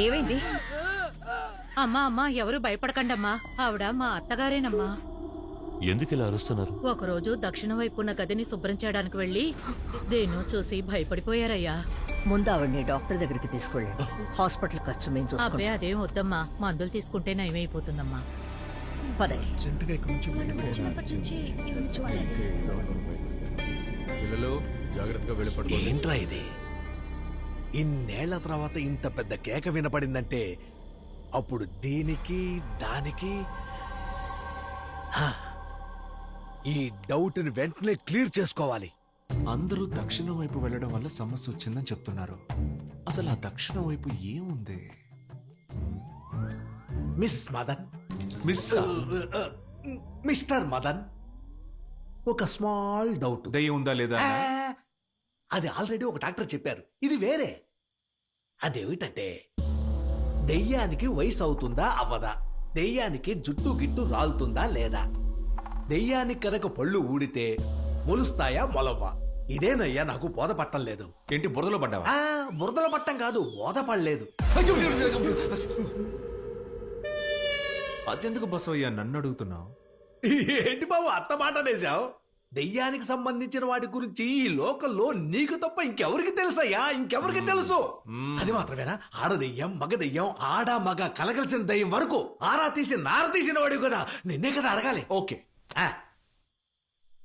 ఏమైంది? అమ్మా అమ్మా ఎవరు భయపడకండమ్మా. ఆవిడ మా అత్తగారేనమ్మా. ఎందుకు ఇలా అరుస్తున్నారు? ఒకరోజు దక్షిణ వైపున్న గదిని శుభ్రం చేయడానికి వెళ్ళి దేన్నో చూసి భయపడిపోయారయ్యా. ముందు ఆవిడ్ని డాక్టర్ దగ్గరికి తీసుకెళ్ళండి. హాస్పిటల్ ఖర్చు మేము అబ్బే చూసుకుంటాం అదేం వద్దమ్మా. మందులు తీసుకుంటే నయమైపోతుందమ్మా. పదండి. పిల్లలు జాగ్రత్తగా వెళ్ళి పడుకోండి. ఏంట్రా ఇది? ఇన్నేళ్ళ తర్వాత ఇంత పెద్ద కేక వినపడిందంటే అప్పుడు దీనికి దానికి. ఈ డౌట్ని వెంటనే క్లియర్ చేసుకోవాలి. అందరూ దక్షిణం వైపు వెళ్ళడం వల్ల సమస్య వచ్చిందని చెప్తున్నారు. అసలు ఆ దక్షిణం వైపు ఏముంది? Miss Madan. Miss mister Madan. ఒక స్మాల్ డౌట్. దయ్యం ఉందా లేదా? అది ఆల్రెడీ ఒక డాక్టర్ చెప్పారు. ఇది వేరే. అదేమిటంటే దెయ్యానికి వయసు అవుతుందా అవ్వదా? దెయ్యానికి జుట్టు గిట్టు రాలుతుందా లేదా? దెయ్యానికి కనుక పళ్ళు ఊడితే మొలుస్తాయా మొలవ్వా? ఇదేనయ్యా నాకు బోధపట్టం లేదు. ఏంటి బురదలో పడ్డావా? ఆ బురదల పట్టం కాదు బోధపడలేదు. అదెందుకు బసవయ్యా నన్ను అడుగుతున్నావు? ఏంటి బాబు అత్త మాట అనేసావు దెయ్యానికి సంబంధించిన వాటి గురించి ఈ లోకల్లో నీకు తప్ప ఇంకెవరికి తెలుసయ్యా? ఇంకెవరికి తెలుసు? అది మాత్రమేనా? ఆడ దెయ్యం మగ దెయ్యం ఆడ మగ కలగలిసిన దెయ్యం వరకు ఆరా తీసి నార తీసిన వాడు కదా. నిన్నే కదా అడగాలి. ఓకే. ఆ,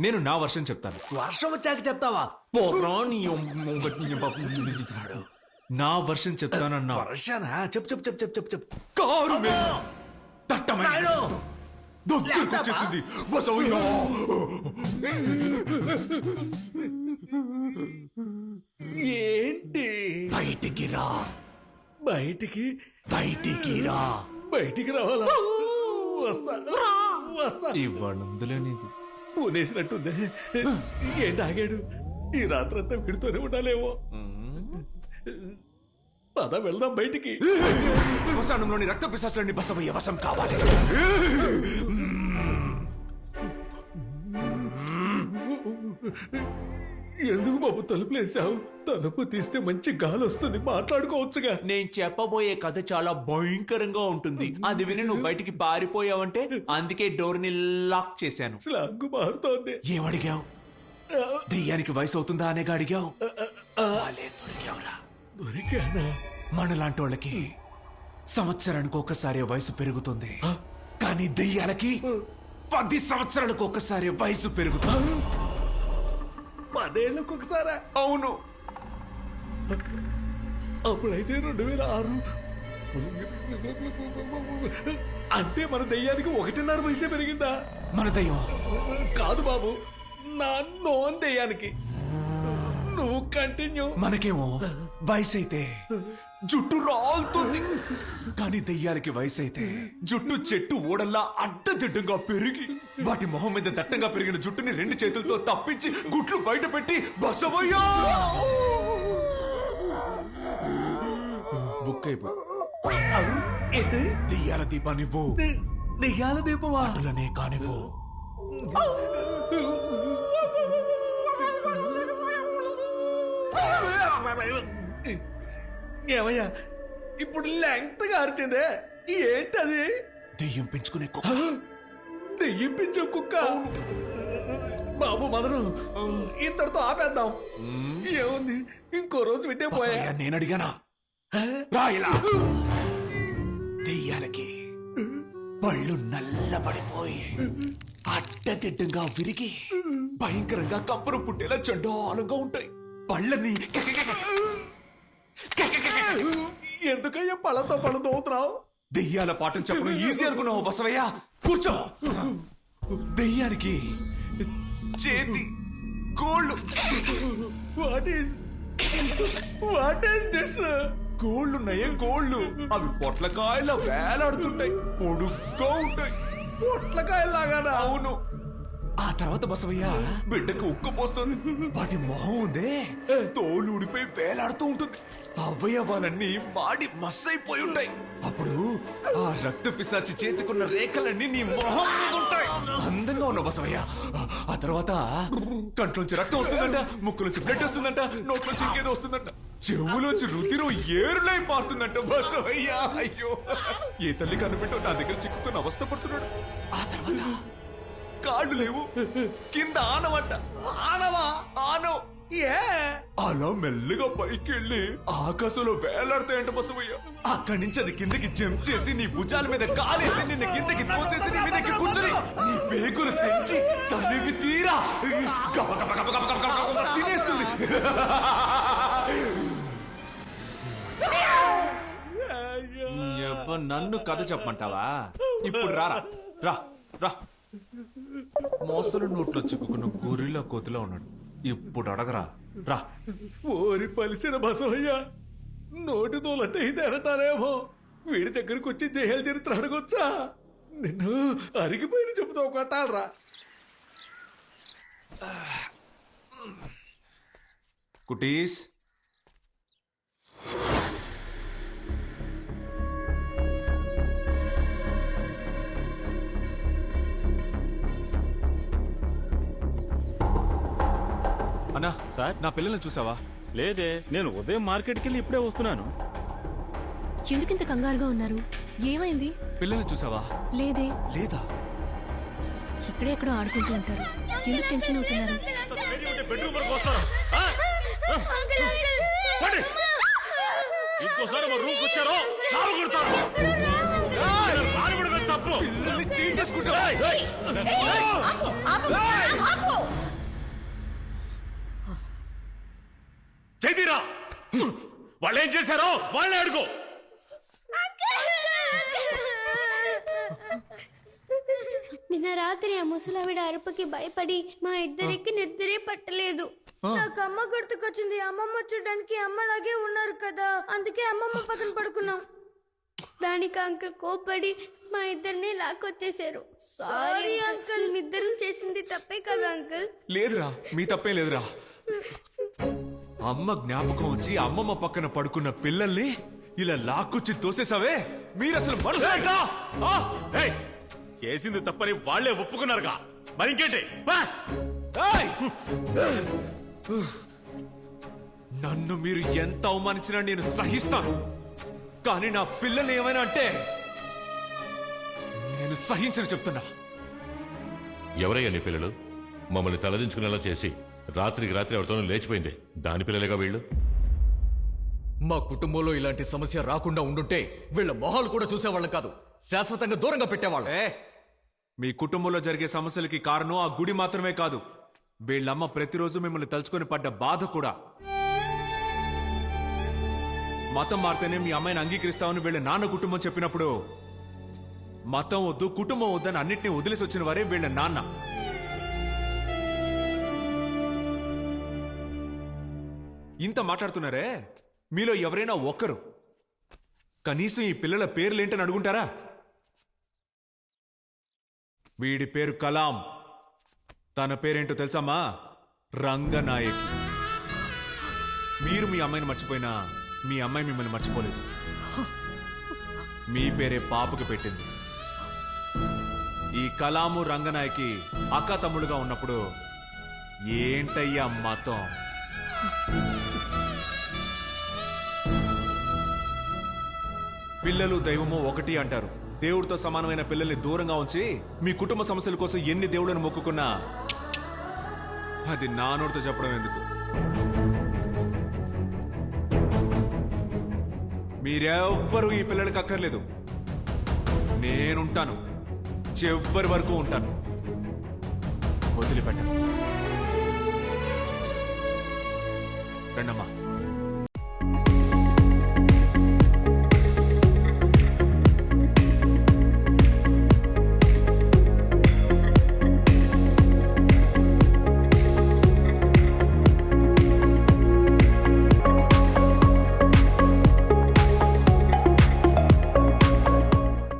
నేను నా వర్షం చెప్తాను. వర్షం వచ్చాక చెప్తావా? పోరా నీ నా వర్షం చెప్తానన్నా వర్షానా? చెప్పు చెప్పు చెప్పు చెప్పు చెప్పు. చెప్పు కారు మీద దట్టమైన నాయుడు! దగ్గరకు వచ్చేసింది బసవయ్యా! ఏంటి? బయటికి రా. బయటికి? బయటికి రా. బయటికి రావాలా? వస్తా వస్తా. ఇవ్వనుందులే నీకు. పూనేసినట్టుంది ఏంటి ఆగాడు ఈ రాత్రంతా విడుతూనే ఉండాలేమో. పద వెళ్దాం బయటికి. శ్మశానంలోని రక్త పిశాచులని బసవయ్య వశం కావాలి. ఎందుకు బాబు తలుపులేసావు తలుపు తీస్తే మంచి గాలి వస్తుంది మాట్లాడుకోవచ్చుగా. నేను చెప్పబోయే కథ చాలా భయంకరంగా ఉంటుంది. అది విని నువ్వు బయటికి పారిపోయావంటే అందుకే డోర్ని లాక్ చేశాను. స్లాంగ్ మారుతోంది. ఏమడిగావు దెయ్యానికి వయసు అవుతుందా అనేగా అడిగావు? వాళ్ళే దొరికావురా. దొరికానా? మనలాంటి వాళ్ళకి సంవత్సరానికి ఒక్కసారి వయసు పెరుగుతుంది. కానీ దెయ్యాలకి పది సంవత్సరాలకు ఒక్కసారి వయసు పెరుగుతుంది. పదేళ్ళకు ఒకసారా? అవును. అప్పుడైతే రెండు వేల ఆరు. అంటే మన దెయ్యానికి ఒకటిన్నర వయసే పెరిగిందా? మన దయ్యం. కాదు బాబు నా నోన్ దెయ్యానికి. కంటిన్యూ. మనకేమో వయసు అయితే జుట్టు రాలుతుంది. కానీ దెయ్యాలకి వయసు అయితే జుట్టు చెట్టు ఓడల్లా అడ్డదిడ్డంగా పెరిగి వాటి మొహం మీద దట్టంగా పెరిగిన జుట్టుని రెండు చేతులతో తప్పించి గుట్లు బయట పెట్టి బసవయ్యా! బుక్ అయిపో ఏంటి? దెయ్యాల దీపానివ్వు. దెయ్యాల దీపమా? అటులనే కానివ్వు. ఏమయ్యా? ఇప్పుడు లెంగ్త్గా అరిచిందే. ఏంటది? దెయ్యం పెంచుకునే కుక్క. దెయ్యింపించే కుక్క. బాబు మదను ఇంతటితో ఆపేద్దాం. ఏముంది? ఇంకో రోజు వింటే పోయా. నేను అడిగానా? రాయిలా దెయ్యాలకి పళ్ళు నల్లబడిపోయి అడ్డదిడ్డంగా విరిగి భయంకరంగా కంపరం పుట్టేలా చండాలంగా ఉంటాయి. పళ్ళని. ఎందుకయ్యా పళ్ళతో పళ్ళు తోగుతున్నావు దెయ్యాల పాఠం చెప్పడం ఈజీ అనుకున్నావు బసవయ్య. కూర్చో. దెయ్యానికి చేతి గోళ్ళు what is what is this గోళ్ళు నయం గోళ్ళు అవి పొట్లకాయల వేలాడుతుంటాయి. పొడుగ్గా ఉంటాయి. పొట్లకాయలాగానా? అవును. ఆ తర్వాత బసవయ్య? బిడ్డకు ఉక్క పోస్తుంది. వాటి మొహం ఉందే. తోలు ఊడిపోయి వేలాడుతూ ఉంటుంది. అవయవాలన్నీ మాడి మస్సైపోయి ఉంటాయి. అప్పుడు ఆ రక్త పిశాచి చేతికున్న రేఖలన్నీ నీ మొహం మీద ఉంటాయి. అందంగా ఉన్న బసవయ్య. ఆ తర్వాత కంట్లోంచి రక్తం వస్తుందంట ముక్కులోంచి బ్లడ్ వస్తుందంట నోట్లోంచి ఇంకేదో వస్తుందంట. చెవులోంచి రుతిలో ఏరులై పారుతుందంట బసవయ్యా. అయ్యో. ఏ తల్లి కనిపెట్టో నా దగ్గర చిక్కుకుని అవస్థ పడుతున్నాడు. ఆ తర్వాత కాళ్ళు లేవు. కింద ఆనమంట ఆనవా? ఆనో. ఏ? అలా మెల్లగా పైకి వెళ్ళి ఆకాశంలో వేలాడతాయంట బసవయ్య? అక్కడి నుంచి అది కిందకి జంప్ చేసి నీ భుజాల మీద కాలేసి నిన్ను కిందకి తోసేసి నీ మీదకి కూర్చొని నీ పేగులు తెంచి తనివి తీరా. గబ గబ గబ గబ గబ గబ గబ తినేస్తుంది. నన్ను కథ చెప్పమంటావా? ఇప్పుడు రారా. రా రా. మోసలు నోట్లో చిక్కుకున్న గొర్రెల కోతిలో ఉన్నాడు. ఇప్పుడు అడగరా. రా. ఓరి పలిసిన బసవయ్య నోటి తోలంటే ఇది అనటారేమో వీడి దగ్గరకు వచ్చి దేహాల చరిత్ర అడగొచ్చా? నిన్ను అరిగిపోయిన చెబుతా కొట్టాలరా. కుటీస్. సార్? నా పిల్లల్ని చూసావా లేదే నేను ఉదయం మార్కెట్కి వెళ్ళి ఇప్పుడే వస్తున్నాను ఎందుకింత కంగారుగా ఉన్నారు ఏమైంది పిల్లల్ని చూసావా లేదే లేదా ఇక్కడే ఎక్కడో ఆడుకుంటూ ఉంటారు ఎందుకు టెన్షన్ అవుతున్నారు ఇంకోసారి మా రూమ్కి వచ్చారో చాలు కొడతారు మానవుడిగా తప్పు పిల్లల్ని చేయించేసుకుంటా చెదిరా వాళ్ళు ఏం చేశారో వాళ్ళే అడుగు. నిన్న రాత్రి ఆ ముసలావిడ అరుపుకి భయపడి మా ఇద్దరికి నిద్రే పట్టలేదు. నాకు అమ్మ గుర్తుకొచ్చింది. అమ్మమ్మ చూడడానికి అమ్మలాగే ఉన్నారు కదా. అందుకే అమ్మమ్మ పక్కన పడుకున్నాం. దానికి అంకుల్ కోపడి మా ఇద్దరిని లాక్కొచ్చేసారు సారీ అంకుల్ మీ ఇద్దరం చేసింది తప్పే కదా అంకుల్ లేదురా మీ తప్పే లేదురా. అమ్మ జ్ఞాపకం వచ్చి అమ్మమ్మ పక్కన పడుకున్న పిల్లల్ని ఇలా లాక్కొచ్చి తోసేసావే మీరు అసలు మనసు చేసింది తప్పని వాళ్ళే ఒప్పుకున్నారుగా. మరి ఇంకేంటి! నన్ను మీరు ఎంత అవమానించినా నేను సహిస్తాను. కానీ నా పిల్లల్ని ఏమైనా అంటే నేను సహించను చెప్తున్నా. ఎవరయ్యా నీ పిల్లలు? మమ్మల్ని తలదించుకునేలా చేసి రాత్రికి రాత్రి ఎవరితోనూ లేచిపోయింది. దాని పిల్లలేగా వీళ్ళు? మా కుటుంబంలో ఇలాంటి సమస్య రాకుండా ఉండుంటే వీళ్ళ మొహాలు కూడా చూసేవాళ్ళం కాదు. శాశ్వతంగా దూరంగా పెట్టేవాళ్ళం. ఏ మీ కుటుంబంలో జరిగే సమస్యలకి కారణం ఆ గుడి మాత్రమే కాదు. వీళ్ళమ్మ ప్రతిరోజు మిమ్మల్ని తలుచుకొని పడ్డ బాధ కూడా. మతం మారితేనే మీ అమ్మాయిని అంగీకరిస్తామని వీళ్ళ నాన్న కుటుంబం చెప్పినప్పుడు. మతం వద్దు కుటుంబం వద్దని అన్నిటిని వదిలేసి వచ్చిన వారే వీళ్ళ నాన్న. ఇంత మాట్లాడుతున్నారే? మీలో ఎవరైనా ఒక్కరు. కనీసం ఈ పిల్లల పేర్లేంటని అడుగుంటారా? వీడి పేరు కలాం. తన పేరేంటో తెలుసామా? రంగనాయక్. మీరు మీ అమ్మాయిని మర్చిపోయినా మీ అమ్మాయి మిమ్మల్ని మర్చిపోలేదు. మీ పేరే పాపకు పెట్టింది. ఈ కలాము రంగనాయకి అక్క తమ్ముడుగా ఉన్నప్పుడు ఏంటయ్యా మతం? పిల్లలు దైవము ఒకటి అంటారు. దేవుడితో సమానమైన పిల్లల్ని దూరంగా ఉంచి మీ కుటుంబ సమస్యల కోసం ఎన్ని దేవుళ్ళను మొక్కుకున్నా అది నా నోటితో చెప్పడం ఎందుకు? మీరెవ్వరూ ఈ పిల్లలకి అక్కర్లేదు. నేనుంటాను. చివరి వరకు ఉంటాను. వదిలిపెట్టను. రెండమ్మా.